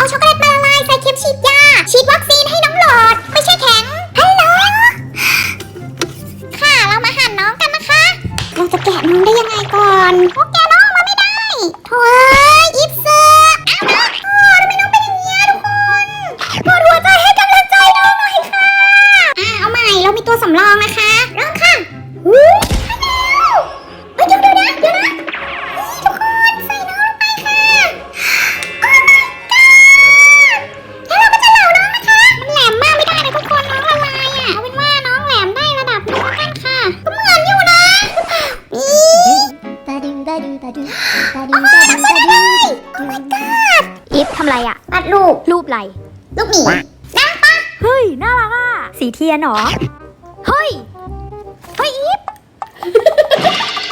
เอาช็อกโกแลตมาละลายใส่เข็มฉีดยา ฉีดวัคซีนให้น้องหลอด ไม่ใช่แข็งฮัลโหลค่ะเรามาหั่นน้องกันนะคะ เราจะแกะน้องได้ยังไงก่อนพวกแกน้องมาไม่ได้โถ่อิฟเซอร์อ้าวน้อโอ้ทำไมน้องเป็นอย่างนี้ทุกคนกดหัวใจให้กำลังใจน้องหน่อยค่ะอ่าเอาใหม่เรามีตัวสำรองนะคะ ดูตาดูตาดูตาดูโอ้ตาดูสวยตาเลดูย Oh my god อีฟทำไรอะปัดลูกรูปไร ลูกหมีนั่งปะเฮ้ย น่ารักอะสีเทียนเหรอ เฮ้ยเฮ้ยอีฟ